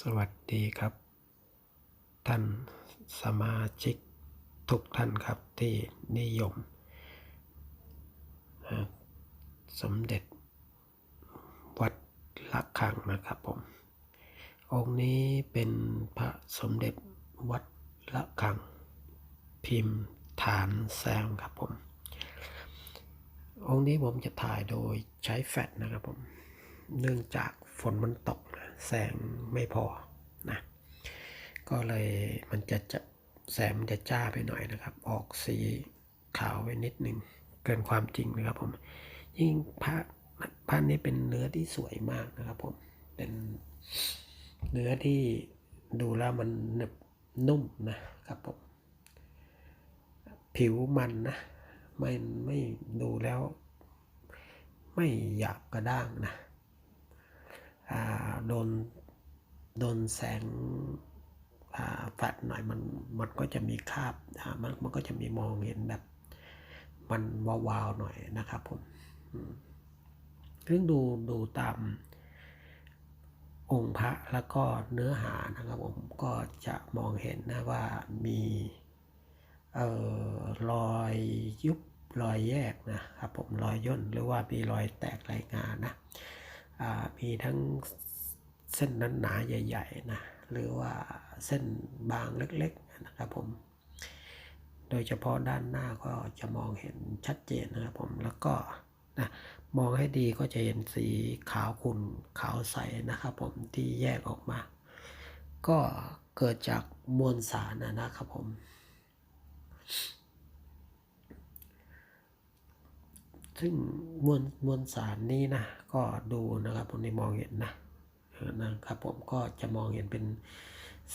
สวัสดีครับ ท่านสมาชิกทุกท่านครับที่นิยม สมเด็จวัดละคังนะครับผม องค์นี้เป็นพระสมเด็จวัดละคัง พิมพ์ฐานแซมครับผม องค์นี้ผมจะถ่ายโดยใช้แฟลชนะครับผม เนื่องจากฝนมันตก แสงไม่พอนะก็เลยมันจะจะแสงมันจะจ้าไปหน่อยนะครับ ออกสีขาวไปนิดหนึ่งเกินความจริงนะครับผมยิ่งพระพระนี้เป็นเนื้อที่สวยมากนะครับผมเป็นเนื้อที่ดูแล้วมันหนึบนุ่มนะครับผมผิวมันนะไม่ไม่ดูแล้ว ไม่หยาบกระด้างนะ โดนโดนแสงแฟลชหน่อยมันมันก็จะมีคราบมันมันก็จะมีมองเห็นแบบมันวาวๆหน่อยนะครับผมอืมซึ่งดูดูตามองค์พระแล้วก็เนื้อหานะครับผมก็จะมองเห็นนะว่ามีเอ่อรอยยุบรอยแยกนะครับผมรอยย่นหรือว่ามีรอยแตกรายงานนะ มีทั้งเส้นหนาใหญ่ๆนะหรือว่าเส้นบางเล็กๆนะครับผม โดยเฉพาะด้านหน้าก็จะมองเห็นชัดเจนนะครับผมแล้วก็นะมองให้ดีก็จะเห็นสีขาวขุ่นขาวใสนะครับผมที่แยกออกมา ก็เกิดจากมวลสารนะครับผม ซึ่งมวลมวลสารนี้นะ ก็ดูนะครับผมนี่มองเห็นนะนะครับผมก็จะมองเห็นเป็น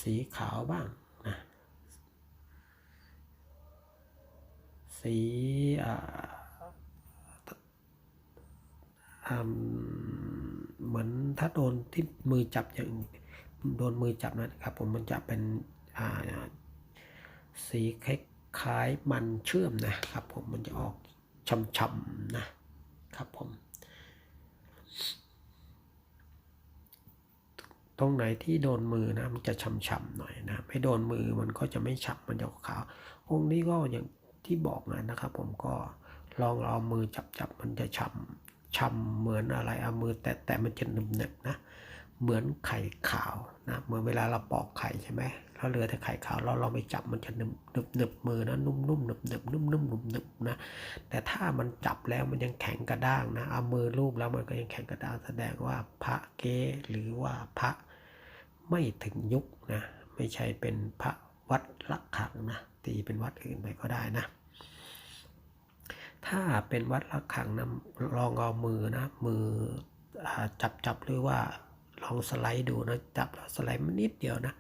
สีขาวบ้างนะสีอ่าอืมเหมือนถ้าโดนที่มือจับอย่างโดนมือจับนะครับผมมันจะเป็นอ่าสีคล้ายมันเชื่อมนะครับผมมันจะออก ช่ำๆนะครับผม ตรงไหนที่โดนมือนะมันจะช่ำๆหน่อยนะไม่โดนมือมันก็จะไม่ฉ่ำมันจะขาวองค์นี้ก็อย่างที่บอกนะนะครับ ผมก็ลองเอามือจับๆมันจะฉ่ำฉ่ำเหมือนอะไรเอามือแตะแต่มันจะหนึบๆนะ เหมือนไข่ขาวนะเหมือนเวลาเราปอกไข่ใช่ไหมแล้วเหลือแต่ไข่ขาวเราเราไม่จับมันจะหนึบหนึบหนึบมือนะนุ่มนุ่มหนึบหนึบนุ่มนุ่มหนึบหนึบนะแต่ถ้ามันจับแล้วมันยังแข็งกระด้างนะเอามือลูบแล้วมันก็ยังแข็งกระด้างแสดงว่าพระเกหรือว่าพระไม่ถึงยุคนะไม่ใช่เป็นพระวัดละขังนะตีเป็นวัดอื่นไปก็ได้นะถ้าเป็นวัดละขังนะลองเอามือนะมือจับจับหรือว่า ลองสไลด์ดูนะจับแล้วสไลด์มันนิดเดียวนะ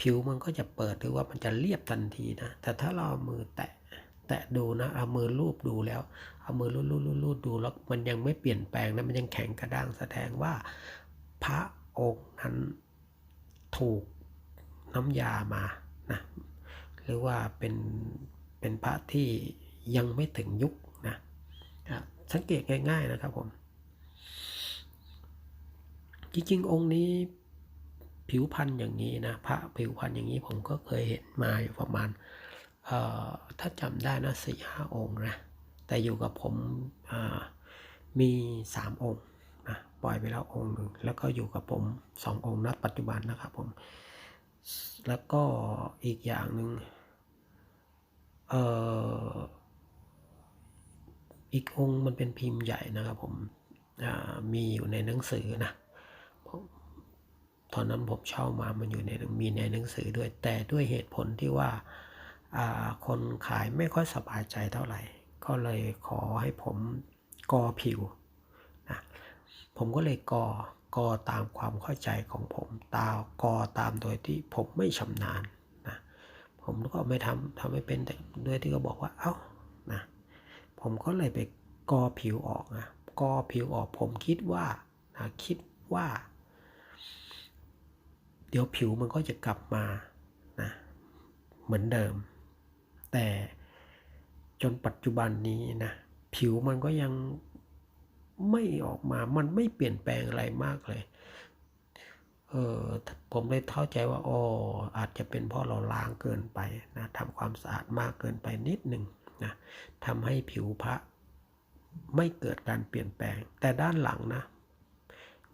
ผิวมันก็จะเปิดหรือว่ามันจะเรียบทันทีนะ แต่ถ้าเราเอามือแตะแตะดูนะเอามือลูบดูแล้ว เอามือลูบลูบลูบลูบดูแล้วมันยังไม่เปลี่ยนแปลงนะมันยังแข็งกระด้างแสดงว่า พระองค์นั้นถูกน้ำยามานะหรือว่าเป็นเป็นพระที่ยังไม่ถึงยุคนะสังเกตง่าย ๆนะครับผม จริงๆองค์นี้ผิวพันธุ์อย่างนี้นะพระผิวพันธุ์อย่างนี้ผมก็เคยเห็นมาอยู่ประมาณถ้าจำได้นะสี่ห้าองค์นะแต่อยู่กับผมมีสามองค์นะปล่อยไปแล้วองค์หนึ่งแล้วก็อยู่กับผมสององค์ณปัจจุบันนะครับผม แล้วก็อีกอย่างหนึ่งเอ่ออีกองค์มันเป็นพิมพ์ใหญ่นะครับผมมีอยู่ในหนังสือนะ ตอนนั้นผมเช่ามามันอยู่ในมีในหนังสือด้วย แต่ด้วยเหตุผลที่ว่าคนขายไม่ค่อยสบายใจเท่าไหร่ ก็เลยขอให้ผมกอผิวนะผมก็เลยกอกอตามความเข้าใจของผมตากอตามโดยที่ผมไม่ชำนาญนะผมก็ไม่ทำทำไม่เป็นแต่ด้วยที่เขาบอกว่าเอ้านะผมก็เลยไปกอผิวออกนะกอผิวออกผมคิดว่านะคิดว่า ดี๋ยวผิวมันก็จะกลับมานะเหมือนเดิม แต่จนปัจจุบันนี้นะผิวมันก็ยังไม่ออกมา มันไม่เปลี่ยนแปลงอะไรมากเลย เออผมเลยเข้าใจว่าโอ้อาจจะเป็นเพราะเราล้างเกินไปนะทำความสะอาดมากเกินไปนิดหนึ่งนะทำให้ผิวพระไม่เกิดการเปลี่ยนแปลง แต่ด้านหลังนะ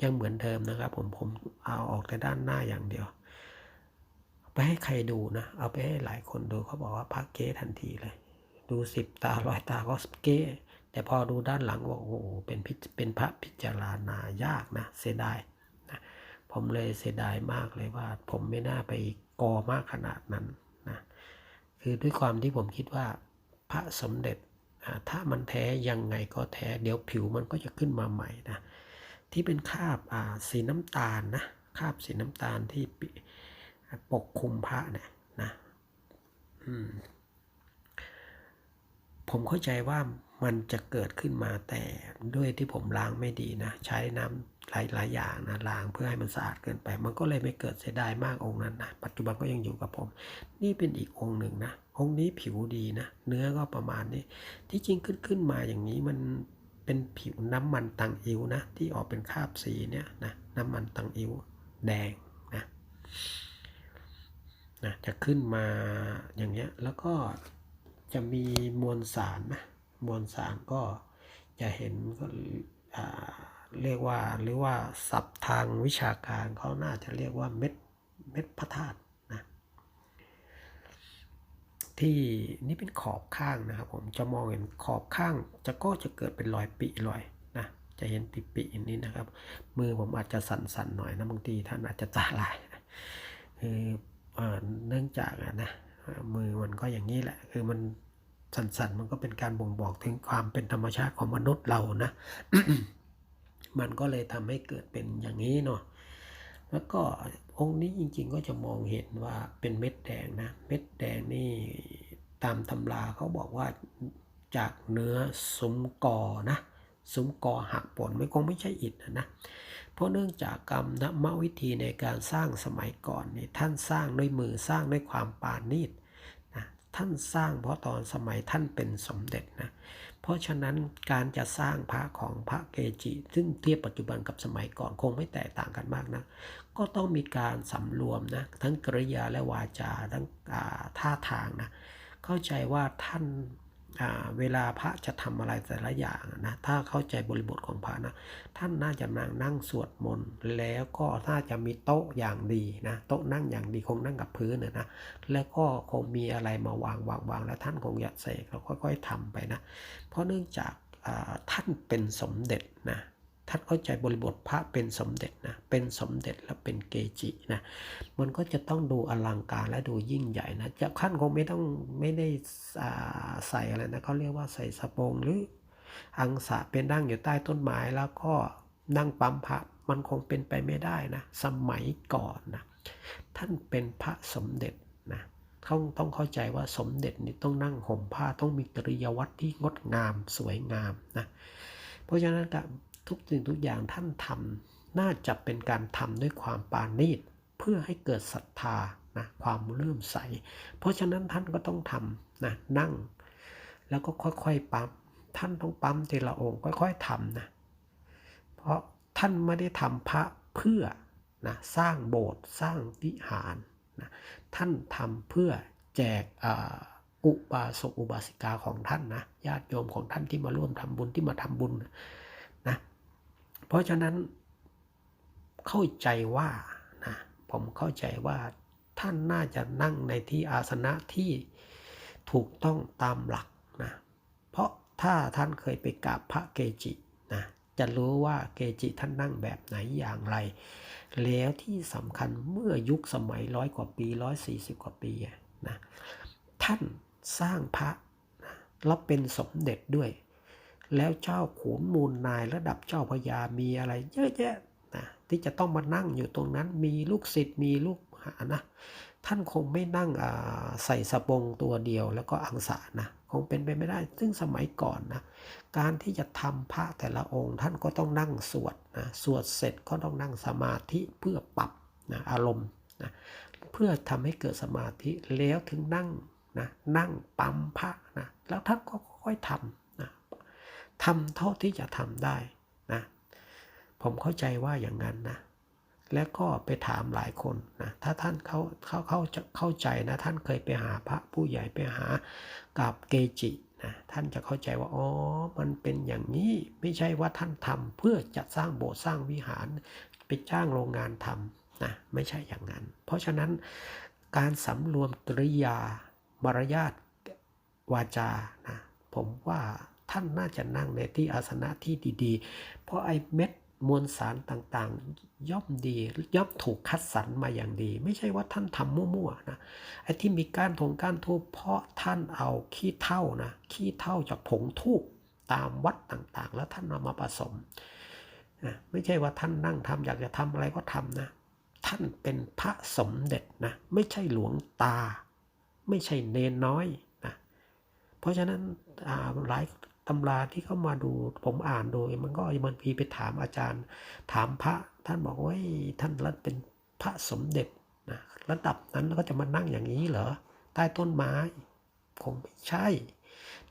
ยังเหมือนเดิมนะครับ ผมผมเอาออกแต่ด้านหน้าอย่างเดียว ไปให้ใครดูนะ เอาไปให้หลายคนดูเขาบอกว่าพระเก๊ทันทีเลย ดูสิบตาร้อยตาก็เก๊แต่พอดูด้านหลังบอกโอ้โหเป็นพิเป็นพระพิจารณายากนะ เสียดายนะผมเลยเสียดายมากเลยว่า ผมไม่น่าไปกอมากขนาดนั้นนะคือด้วยความที่ผมคิดว่าพระสมเด็จถ้ามันแท้ยังไงก็แท้ เดี๋ยวผิวมันก็จะขึ้นมาใหม่นะ ที่เป็นคาบาสีน้ำตาลนะคาบสีน้ำตาลที่ปปกคลุมพระเนี่ยนะมผมเข้าใจว่ามันจะเกิดขึ้นมาแต่ด้วยที่ผมล้างไม่ดีนะ ใช้น้ำหลายหลายอย่างนะล้างเพื่อให้มันสะอาดเกินไป มันก็เลยไม่เกิดเสียดายมากองค์นั้นนะปัจจุบันก็ยังอยู่กับผม นี่เป็นอีกองค์หนึ่งนะองค์นี้ผิวดีนะ เนื้อก็ประมาณนี้ ที่จริงขึ้นขึ้นมาอย่างนี้มัน เป็นผิวน้ำมันตังอิวนะ ที่ออกเป็นคราบสีเนี่ยนะน้ำมันตังอิวแดงนะนะจะขึ้นมาอย่างเงี้ยแล้วก็จะมีมวลสารนะมวลสารก็จะเห็นก็เรียกว่าหรือว่าศัพท์ทางวิชาการเขาน่าจะเรียกว่าเม็ดเม็ดพระธาตุ ที่นี่เป็นขอบข้างนะครับ ผมจะมองเห็นขอบข้าง จะก็จะเกิดเป็นรอยปิรอยนะจะเห็นปิปิอย่างนี้นะครับ มือผมอาจจะสั่นๆหน่อยนะบางทีท่านอาจจะตาลายคือเนื่องจากนะมือมันก็อย่างนี้แหละ คือมันสั่นๆมันก็เป็นการบ่งบอกถึงความเป็นธรรมชาติของมนุษย์เรานะ มันก็เลยทำให้เกิดเป็นอย่างนี้เนาะแล้วก็ องค์นี้จริงๆก็จะมองเห็นว่าเป็นเม็ดแดงนะ เม็ดแดงนี่ตามตำราเขาบอกว่าจากเนื้อซุ้มกอนะซุ้มกอหักผลไม่คงไม่ใช่อิฐนะนะเพราะเนื่องจากกรรมนมวิธีในการสร้างสมัยก่อนนี่ท่านสร้างด้วยมือสร้างด้วยความปราณีตนะท่านสร้างเพราะตอนสมัยท่านเป็นสมเด็จนะเพราะฉะนั้นการจะสร้างพระของพระเกจิ ซึ่งเทียบปัจจุบันกับสมัยก่อนคงไม่แตกต่างกันมากนะ ก็ต้องมีการสำรวมนะทั้งกริยาและวาจาทั้งท่าทางนะเข้าใจว่าท่านาเวลาพระจะทำอะไรแต่ละอย่างนะถ้าเข้าใจบริบทของพระนะท่านน่าจะนั่งนั่งสวดมนต์แล้วก็น่าจะมีโต๊ะอย่างดีนะโต๊ะนั่งอย่างดีคงนั่งกับพื้นนะนะแล้วก็คงมีอะไรมาวางวางวางแล้วท่านคงอยากเสกแล้วค่อยๆทำไปนะเพราะเนื่องจากท่านเป็นสมเด็จนะ ท่านเข้าใจบริบทพระเป็นสมเด็จนะเป็นสมเด็จและเป็นเกจินะมันก็จะต้องดูอลังการและดูยิ่งใหญ่นะจะขั้นคงไม่ต้องไม่ได้ใส่อะไรนะเขาเรียกว่าใส่สบงหรืออังสะเป็นนั่งอยู่ใต้ต้นไม้แล้วก็นั่งปั๊มพระมันคงเป็นไปไม่ได้นะสมัยก่อนนะท่านเป็นพระสมเด็จนะต้องต้องเข้าใจว่าสมเด็จนี่ต้องนั่งห่มผ้าต้องมีกริยวัตรที่งดงามสวยงามนะเพราะฉะนั้นก็ ทุกสิ่งทุกอย่างท่านทำน่าจะเป็นการทำด้วยความปาณีตเพื่อให้เกิดศรัทธานะความเลื่อมใส เพราะฉะนั้นท่านก็ต้องทำนะนั่ง แล้วก็ค่อยๆปั๊มท่านต้องปั๊มทีละองค์ค่อยๆทำนะเพราะท่านไม่ได้ทำพระเพื่อนะสร้างโบสถ์สร้างวิหารนะท่านทำเพื่อแจกอุบาสกอุบาสิกาของท่านนะญาติโยมของท่านที่มาร่วมทำบุญที่มาทำบุญนะ เพราะฉะนั้นเข้าใจว่านะผมเข้าใจว่าท่านน่าจะนั่งในที่อาสนะที่ถูกต้องตามหลักนะเพราะถ้าท่านเคยไปกราบพระเกจินะจะรู้ว่าเกจิท่านนั่งแบบไหนอย่างไร แล้วที่สำคัญเมื่อยุคสมัยร้อยกว่าปีร้อยสี่สิบกว่าปีนะท่านสร้างพระนะแล้วเป็นสมเด็จด้วย แล้วเจ้าขุนมูลนายระดับเจ้าพญามีอะไรเยอะแยะนะที่จะต้องมานั่งอยู่ตรงนั้นมีลูกศิษย์มีลูกหานะ ท่านคงไม่นั่งใส่สบงตัวเดียวแล้วก็อังสะนะคงเป็นไปไม่ได้ ซึ่งสมัยก่อนนะ การที่จะทำพระแต่ละองค์ ท่านก็ต้องนั่งสวดนะสวดเสร็จก็ต้องนั่งสมาธิเพื่อปรับนะอารมณ์นะเพื่อทำให้เกิดสมาธิแล้วถึงนั่งนะนั่งปั๊มพระนะแล้วท่านก็ค่อยทำ ทำเท่าที่จะทำได้นะผมเข้าใจว่าอย่างนั้นนะแล้วก็ไปถามหลายคนนะถ้าท่านเขาเขาเข้าเข้าใจนะท่านเคยไปหาพระผู้ใหญ่ไปหากับเกจินะท่านจะเข้าใจว่าอ๋อมันเป็นอย่างนี้ไม่ใช่ว่าท่านทำเพื่อจะสร้างโบสถ์สร้างวิหารไปจ้างโรงงานทำนะไม่ใช่อย่างนั้น เพราะฉะนั้นการสำรวมกริยามารยาทวาจานะผมว่า ท่านน่าจะนั่งในที่อาสนะที่ดีๆ เพราะไอ้เม็ดมวลสารต่างๆ ย่อมดีย่อมถูกคัดสรรมาอย่างดี ไม่ใช่ว่าท่านทำมั่วๆนะไอ้ที่มีก้านทงก้านทูบเพราะท่านเอาขี้เท่านะขี้เท่าจากผงทูบตามวัดต่างๆ แล้วท่านเอามาผสมนะไม่ใช่ว่าท่านนั่งทำอยากจะทำอะไรก็ทำนะ ท่านเป็นพระสมเด็จนะไม่ใช่หลวงตา ไม่ใช่เนนน้อยนะเพราะฉะนั้นหลาย ตำราที่เข้ามาดูผมอ่านโดย มันก็มันพีไปถามอาจารย์ ถามพระท่านบอกว่าท่านรัตเป็นพระสมเด็จนะระดับนั้นแล้วก็จะมานั่งอย่างนี้เหรอใต้ต้นไม้คงไม่ใช่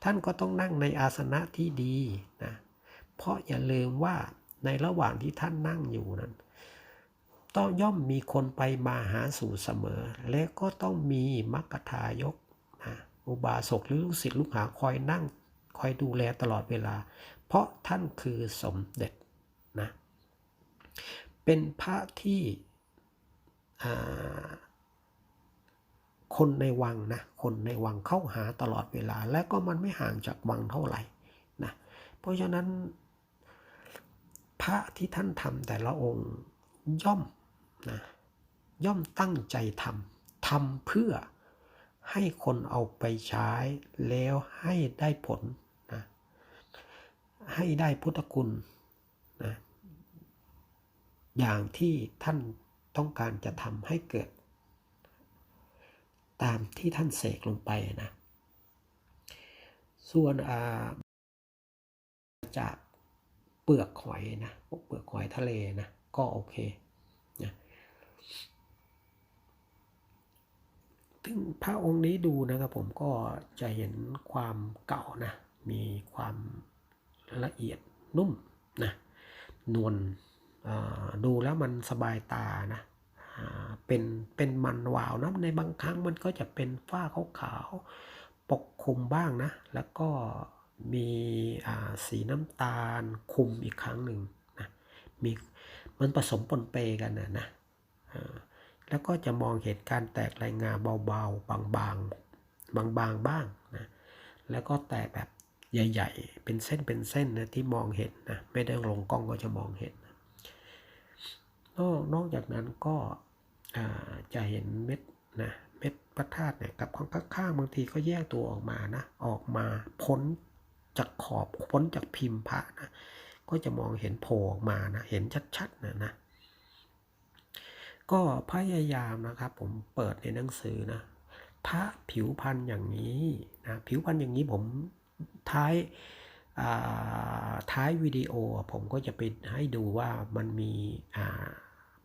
ท่านก็ต้องนั่งในอาสนะที่ดีนะเพราะอย่าลืมว่าในระหว่างที่ท่านนั่งอยู่นั้น ต้องย่อมมีคนไปมาหาสู่เสมอ และก็ต้องมีมัคคทายกนะอุบาสกหรือลูกศิษย์ลูกหาคอยนั่ง คอยดูแลตลอดเวลา เพราะท่านคือสมเด็จนะเป็นพระที่คนในวังนะคนในวังเข้าหาตลอดเวลา และก็มันไม่ห่างจากวังเท่าไหร่นะเพราะฉะนั้น พระที่ท่านทำแต่ละองค์ย่อมนะย่อมตั้งใจทำทำเพื่อให้คนเอาไปใช้แล้วให้ได้ผล ให้ได้พุทธคุณนะอย่างที่ท่านต้องการจะทำให้เกิด ตามที่ท่านเสกลงไปนะ ส่วนอาจากเปลือกหอยนะเปลือกหอยทะเลนะ ก็โอเคนะถึงพระองค์นี้ดูนะครับผมก็จะเห็นความเก่านะ มีความ ละเอียดนุ่มนะนวลดูแล้วมันสบายตานะเป็นเป็นมันวาวนะในบางครั้งมันก็จะเป็นฝ้าขาวๆปกคลุมบ้างนะ แล้วก็มีสีน้ำตาลคุมอีกครั้งหนึ่งนะมีมันผสมปนเปกันนะนะแล้วก็จะมองเห็นการแตกรายงาเบาๆ บางๆ บางๆบบ้างนะ แล้วก็แตกแบบ ใหญ่ ๆ เป็นเส้นเป็นเส้นนะที่มองเห็นนะไม่ได้ลงกล้องก็จะมองเห็นนะนอกจากนั้นก็จะเห็นเม็ดนะเม็ดพระธาตุเนี่ยกับข้างๆบางทีก็แยกตัวออกมานะออกมาพ้นจากขอบพ้นจากพิมพ์พระนะก็จะมองเห็นโผล่ออกมานะเห็นชัดๆนะนะก็พยายามนะครับผมเปิดในหนังสือนะพระผิวพันธุ์อย่างนี้นะผิวพันธุ์อย่างนี้ผม ท้ายท้ายวิดีโอผมก็จะไปให้ดูว่ามันมี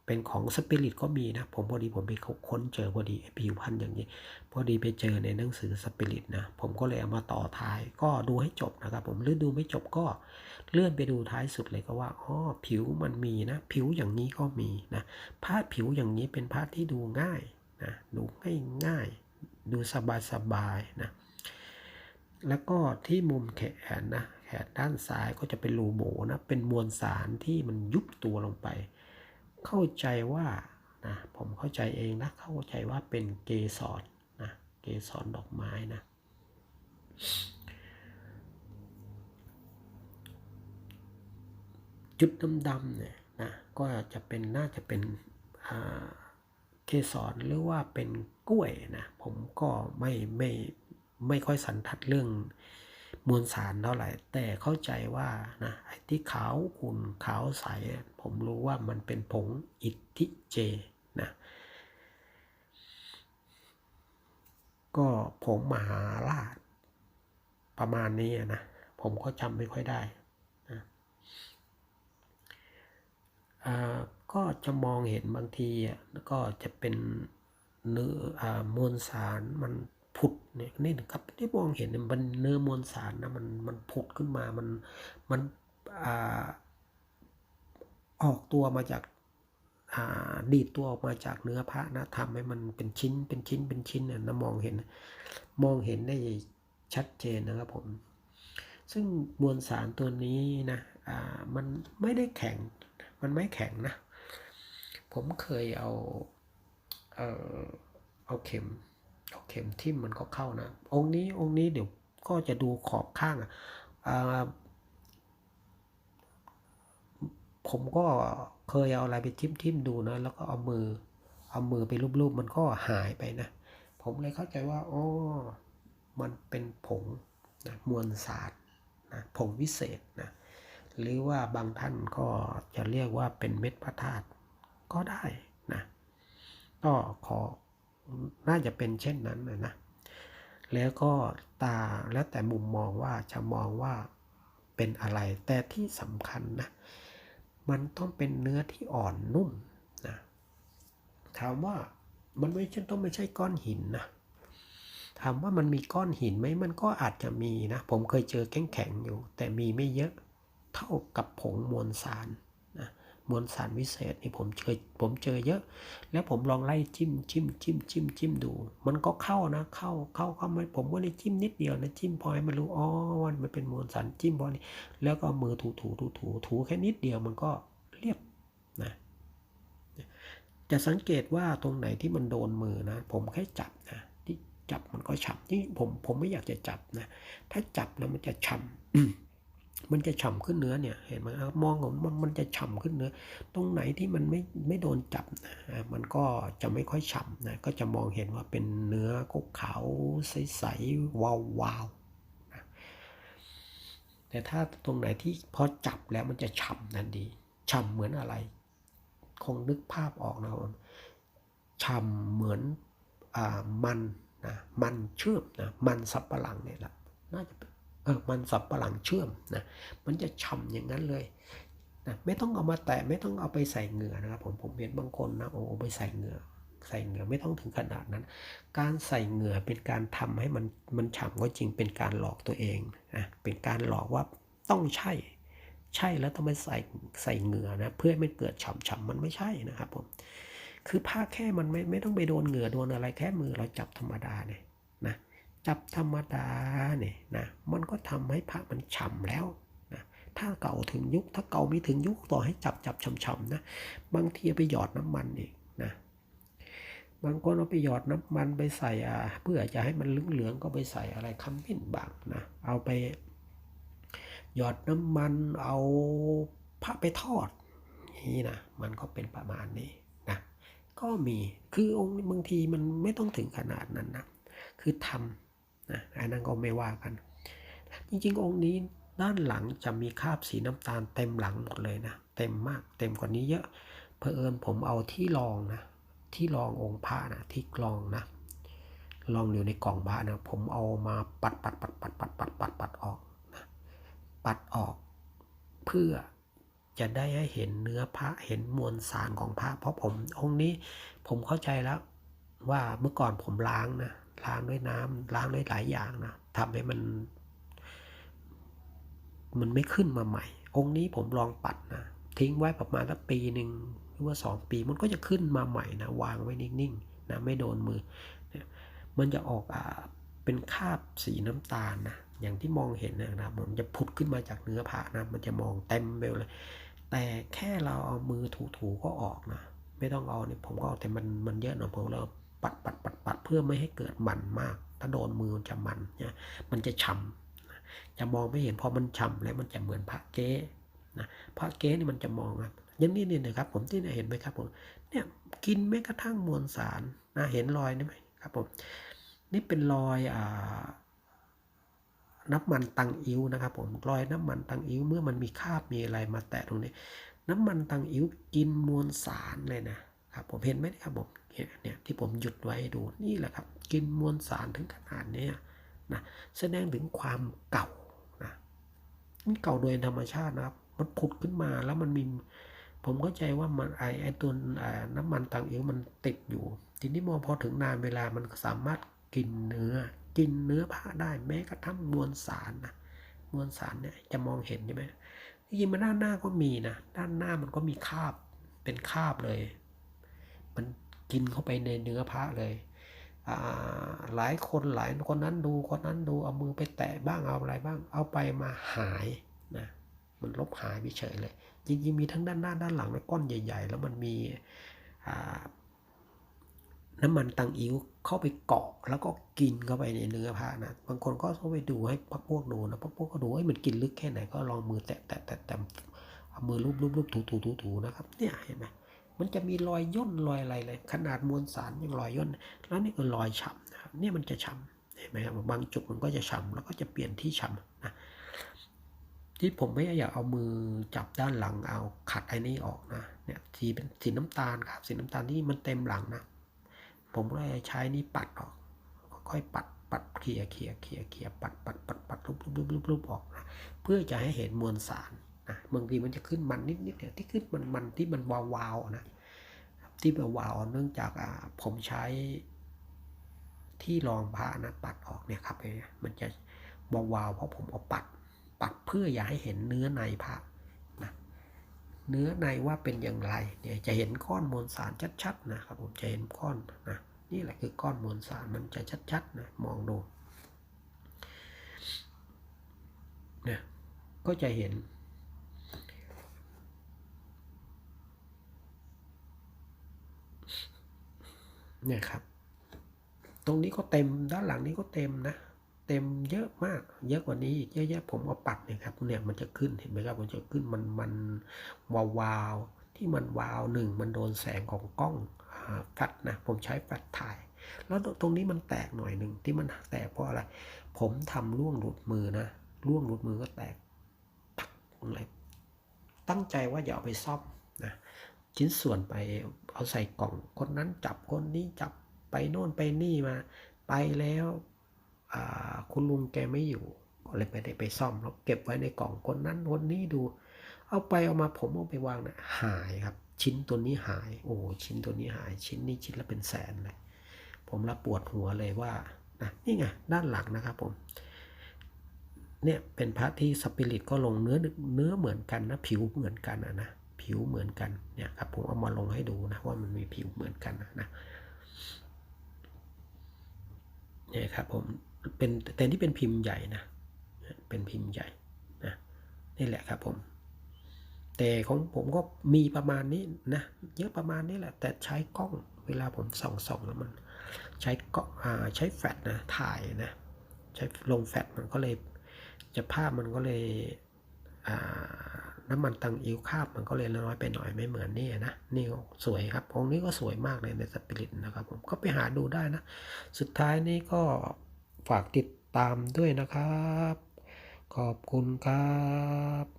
เป็นของสปิริตก็มีนะ ผมพอดีผมไปค้นเจอพอดีผิวพันธ์อย่างนี้ พอดีไปเจอในหนังสือสปิริตนะ ผมก็เลยเอามาต่อท้าย ก็ดูให้จบนะครับ ผมหรือดูไม่จบก็เลื่อนไปดูท้ายสุดเลยก็ว่าอ๋อผิวมันมีนะ ผิวอย่างนี้ก็มีนะผ้าผิวอย่างนี้เป็นผ้าที่ดูง่ายนะดูง่ายง่ายดูสบายสบายนะ แล้วก็ที่มุมแขนนะแขนด้านซ้ายก็จะเป็นรูโบนะเป็นมวลสารที่มันยุบตัวลงไป เข้าใจว่านะผมเข้าใจเองนะเข้าใจว่าเป็นเกสรนะเกสรดอกไม้นะจุดดำๆเนี่ยนะก็จะเป็นน่าจะเป็นเกสรหรือว่าเป็นกล้วยนะผมก็ไม่ไม่ ไม่ค่อยสันทัดเรื่องมวลสารเท่าไหร่ แต่เข้าใจว่านะไอ้ที่ขาวขุ่นขาวใส ผมรู้ว่ามันเป็นผงอิทธิเจนะก็ผงมหาราช ประมาณนี้นะ ผมก็จำไม่ค่อยได้นะก็จะมองเห็นบางทีก็จะเป็นเนื้อมวลสารมัน ผุดเนี่ยนี่นครับที่มองเห็นมันเนื้อมวลสารนะมันมันผุดขึ้นมามันมันออกตัวมาจากอ่าดีดตัวออกมาจากเนื้อพระนะทำให้มันเป็นชิ้นเป็นชิ้นเป็นชิ้นน่ะนะมองเห็น มองเห็นได้ชัดเจนนะครับผม ซึ่งมวลสารตัวนี้นะอ่ามันไม่ได้แข็ง มันไม่แข็งนะ ผมเคยเอา เออเอาเข็ม เอาเข็มทิ่มมันก็เข้านะ องค์นี้องค์นี้เดี๋ยวก็จะดูขอบข้างอะอ่าผมก็เคยเอาอะไรไปทิ่มทิมดูนะ แล้วก็เอามือ เอามือไปรูปๆมันก็หายไปนะ ผมเลยเข้าใจว่าอ๋อมันเป็นผงนะมวลสารนะผงวิเศษนะหรือว่าบางท่านก็จะเรียกว่าเป็นเม็ดพระธาตุก็ได้นะก็ขอ น่าจะเป็นเช่นนั้นนะนะแล้วก็ตาแล้วแต่มุมมองว่าจะมองว่าเป็นอะไร แต่ที่สำคัญนะ มันต้องเป็นเนื้อที่อ่อนนุ่มนะถามว่ามันไม่ใช่ต้องไม่ใช่ก้อนหินนะถามว่ามันมีก้อนหินไหมมันก็อาจจะมีนะ ผมเคยเจอแข็งๆอยู่ แต่มีไม่เยอะเท่ากับผงมวลสาร มวลสารวิเศษนี่ผมเคยผมเจอเยอะ แล้วผมลองไล่จิ้มจิ้มจิ้มจิ้มจิ้มดู มันก็เข้านะ เข้าเข้าเข้ามาผมก็ได้จิ้มนิดเดียวนะจิ้มพอให้มันรู้อ๋อว่ามันเป็นมวลสารจิ้มพอนี้แล้วก็มือถูถูถูถูถูแค่นิดเดียวมันก็เรียบนะจะสังเกตว่าตรงไหนที่มันโดนมือนะ ผมแค่จับนะที่จับมันก็ฉ่ำนี่ผมผมไม่อยากจะจับนะ ถ้าจับนะมันจะฉ่ำ มันจะฉ่ำขึ้นเนื้อเนี่ยเห็นไหมครับมองของมันมันจะฉ่ำขึ้นเนื้อ ตรงไหนที่มันไม่ไม่โดนจับนะอ่ามันก็จะไม่ค่อยฉ่ำนะก็จะมองเห็นว่าเป็นเนื้อขาวใสๆวาวๆนะแต่ถ้าตรงไหนที่พอจับแล้วมันจะฉ่ำทันทีฉ่ำเหมือนอะไร คงนึกภาพออกนะครับฉ่ำเหมือนอ่ามันนะมันเชื่อมนะมันสับปะหลังเนี่ยแหละน่าจะเป็น มันสับปะหลังเชื่อมนะมันจะฉ่ำอย่างนั้นเลยนะไม่ต้องเอามาแตะไม่ต้องเอาไปใส่เหงื่อนะครับผมผมเห็นบางคนนะโอ้ไปใส่เหงื่อใส่เหงื่อไม่ต้องถึงขนาดนั้น การใส่เหงื่อเป็นการทำให้มันมันฉ่ำก็จริงเป็นการหลอกตัวเองนะเป็นการหลอกว่าต้องใช่ ใช่แล้วต้องไปใส่ใส่เหงื่อนะเพื่อให้มันเกิดฉ่ำๆมันไม่ใช่นะครับผมคือผ้าแค่มันไม่ไม่ต้องไปโดนเหงื่อโดนอะไรแค่มือเราจับธรรมดาเนี่ย จับธรรมดาเนี่ยนะมันก็ทำให้ผ้ามันฉ่ำแล้วนะถ้าเก่าถึงยุคถ้าเก่าไม่ถึงยุคต่อให้จับจับฉ่ำๆนะบางทีไปหยอดน้ำมันอีกนะบางคนเอาไปหยอดน้ำมันไปใส่อ่าเพื่อจะให้มันเหลืองๆก็ไปใส่อะไรคำมิ้นบางนะเอาไป หยอดน้ำมันเอาพระไปทอดนี่นะมันก็เป็นประมาณนี้นะก็มีคือองค์บางทีมันไม่ต้องถึงขนาดนั้นนะคือทำ นะอันนั้นก็ไม่ว่ากัน จริงๆ องค์นี้ด้านหลังจะมีคราบสีน้ำตาลเต็มหลังหมดเลยนะ เต็มมาก เต็มกว่านี้เยอะเพอเอิญผมเอาที่รองนะ ที่รององค์พระนะที่กรองนะลองอยู่ในกล่องพระนะ ผมเอามาปัดปัดปัดปัดปัดปัดปัดปัดออกนะปัดออก เพื่อจะได้ให้เห็นเนื้อพระเห็นมวลสารของพระ เพราะผมองค์นี้ผมเข้าใจแล้วว่าเมื่อก่อนผมล้างนะ ล้างด้วยน้ำล้างด้วยหลายอย่างนะทำให้มัน มันไม่ขึ้นมาใหม่ องค์นี้ผมลองปัดนะทิ้งไว้ประมาณสักปีหนึ่งหรือว่าสองปีมันก็จะขึ้นมาใหม่นะวางไว้นิ่งๆนะไม่โดนมือเนี่ยมันจะออกอ่าเป็นคราบสีน้ำตาลนะอย่างที่มองเห็นนะครับมันจะผุดขึ้นมาจากเนื้อผ้านะมันจะมองเต็มไปเลย แต่แค่เราเอามือถูๆก็ออกนะไม่ต้องเอาเนี่ยผมก็เอาแต่มันมันเยอะหน่อยผมเรา ปัดปัดปัดปัดเพื่อไม่ให้เกิดมันมาก ถ้าโดนมือมันจะมันเนี่ยมันจะฉ่ำจะมองไม่เห็นพอมันฉ่ำแล้วมันจะเหมือนพระเก๊นะพระเก๊นี่มันจะมองครับอยังนี้เนี่ยนะครับ ผมที่เนี่ยเห็นไหมครับผมเนี่ยกินแม้กระทั่งมวลสารนะเห็นรอยนี่ไหมครับผมนี่เป็นรอยอ่าน้ำมันตังอิ้วนะครับผมรอยน้ำมันตังอิ้วเมื่อมันมีคราบมีอะไรมาแตะตรงนี้ น้ำมันตังอิ้วกินมวลสารเลยนะครับผมเห็นไหมครับผม เนี่ยเนี่ยที่ผมหยุดไว้ดูนี่แหละครับ กินมวลสารถึงขนาดนี้นะแสดงถึงความเก่านะมันเก่าโดยธรรมชาตินะครับ มันผุดขึ้นมาแล้วมันมี ผมเข้าใจว่ามันไอไอตัวน้ำมันตังอิ้วมันติดอยู่ ทีนี้มอพอถึงนานเวลามันสามารถกินเนื้อ กินเนื้อผ้าได้แม้กระทั่งมวลสารนะมวลสารเนี่ยจะมองเห็นใช่ไหมจริงมันด้านหน้าก็มีนะ ด้านหน้ามันก็มีคาบเป็นคาบเลย มัน กินเข้าไปในเนื้อพระเลยหลายคนหลายคนนั้นดูคนนั้นดูเอามือไปแตะบ้างเอาอะไรบ้าง เอาไปมาหายนะมันลบหายไปเฉยเลย จริงๆมีทั้งด้านหน้าด้านหลังในก้อนใหญ่ ๆ แล้วมันมีน้ำมันตังอิ้วเข้าไปเกาะแล้วก็กินเข้าไปในเนื้อพระนะบางคนก็เข้าไปดูให้พักพวกดูนะพักพวกก็ดูให้มันกินลึกแค่ไหนก็ลองมือแตะแตะแตะแตะเอามือลูบลูบลูบถูถูถูถูนะครับเนี่ยเห็นไหม มันจะมีรอยย่นรอยอะไรเลย ขนาดมวลสารยังรอยย่น แล้วนี่คือรอยฉ่ำนะครับเนี่ยมันจะฉ่ำเห็นไหมครับบางจุดมันก็จะฉ่ำแล้วก็จะเปลี่ยนที่ฉ่ำนะที่ผมไม่อยากเอามือจับด้านหลังเอาขัดไอ้นี่ออกนะเนี่ยสีเป็นสีน้ำตาลครับสีน้ำตาลที่มันเต็มหลังนะ ผมก็เลยใช้นี่ปัดออกค่อยๆปัดปัดเคลียเคลียเคลียเคลียปัดปัดปัดปัดลุบลุบลุบลุบลุบออกนะเพื่อจะให้เห็นมวลสาร นะบางทีมันจะขึ้นมันนิดนิดเนี่ยที่ขึ้นมันมันที่มันวาววาๆนะที่มันวาวเนื่องจากอ่าผมใช้ที่รองพระนะปัดออกเนี่ยครับเนี่ยมันจะวาวาวๆเพราะผมเอาปัดปัดเพื่ออย่าให้เห็นเนื้อในพระนะเนื้อในว่าเป็นอย่างไรเนี่ยจะเห็นก้อนมวลสารชัดๆนะครับผมจะเห็นก้อนนะนี่แหละคือก้อนมวลสารมันจะชัดๆนะมองดูเนี่ยก็จะเห็น เนี่ยครับ ตรงนี้ก็เต็มด้านหลังนี้ก็เต็มนะ เต็มเยอะมาก เยอะกว่านี้อีกเยอะๆผมเอาปัดเนี่ยครับเนี่ยมันจะขึ้นเห็นไหมครับมันจะขึ้นมันมันวาววาวๆที่มันวาวหนึ่งมันโดนแสงของกล้องแฟลชนะผมใช้แฟลชถ่าย แล้วตรงนี้มันแตกหน่อยหนึ่งที่มันแตกเพราะอะไร ผมทำร่วงหลุดมือนะร่วงหลุดมือก็แตกปักอะไรตั้งใจว่าอย่าเอาไปซ่อมนะ ชิ้นส่วนไปเอาใส่กล่อง คนนั้นจับคนนี้จับไปโน่นไปนี่มา ไปแล้วคุณลุงแกไม่อยู่ ก็เลยไม่ได้ไปซ่อมแล้วเก็บไว้ในกล่องคนนั้นคนนี้ดู เอาไปเอามาผมเอาไปวางนะหายครับ ชิ้นตัวนี้หาย โอ้ชิ้นตัวนี้หาย ชิ้นนี้ชิ้นละเป็นแสนเลยผมละปวดหัวเลยว่านะนี่ไงด้านหลังนะครับผมเนี่ยเป็นพระที่สปิริตก็ลงเนื้อเนื้อเหมือนกันนะผิวเหมือนกันนะนะ ผิวเหมือนกันเนี่ยครับผมเอามาลงให้ดูนะว่ามันมีผิวเหมือนกันนะเนี่ยครับผมเป็นแต่ที่เป็นพิมพ์ใหญ่นะเป็นพิมพ์ใหญ่นะนี่แหละครับผมแต่ของผมก็มีประมาณนี้นะเยอะประมาณนี้แหละ แต่ใช้กล้องเวลาผมส่องส่องแล้วมัน ใช้กล้องอ่าใช้แฟลชนะถ่ายนะใช้ลงแฟลชมันก็เลยจะภาพมันก็เลยอ่า น้ำมันตังอิวคาบมันก็เลยน้อยไปหน่อยไม่เหมือนนี่นะนี่สวยครับองค์นี้ก็สวยมากเลยในสปิริตนะครับผมก็ไปหาดูได้นะ สุดท้ายนี้ก็ฝากติดตามด้วยนะครับ ขอบคุณครับ